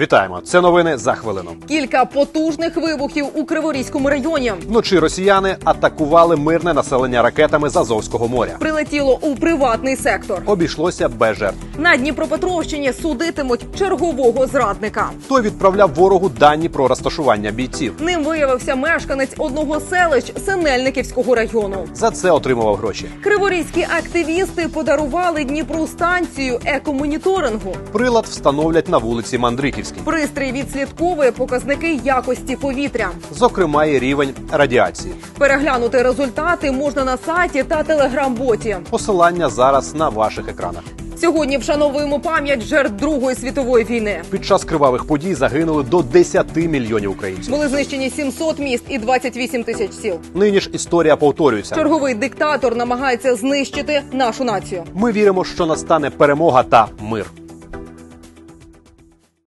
Вітаємо! Це новини за хвилину. Кілька потужних вибухів у Криворізькому районі. Вночі росіяни атакували мирне населення ракетами з Азовського моря. Прилетіло у приватний сектор. Обійшлося без жертв. На Дніпропетровщині судитимуть чергового зрадника. Той відправляв ворогу дані про розташування бійців. Ним виявився мешканець одного селищ Синельниківського району. За це отримував гроші. Криворізькі активісти подарували Дніпру станцію екомоніторингу. Прилад встановлять на вулиці Мандриківській. Пристрій відслідковує показники якості повітря. Зокрема, і рівень радіації. Переглянути результати можна на сайті та телеграм-боті. Посилання зараз на ваших екранах. Сьогодні вшановуємо пам'ять жертв Другої світової війни. Під час кривавих подій загинули до 10 мільйонів українців. Були знищені 700 міст і 28 тисяч сіл. Нині ж історія повторюється. Черговий диктатор намагається знищити нашу націю. Ми віримо, що настане перемога та мир.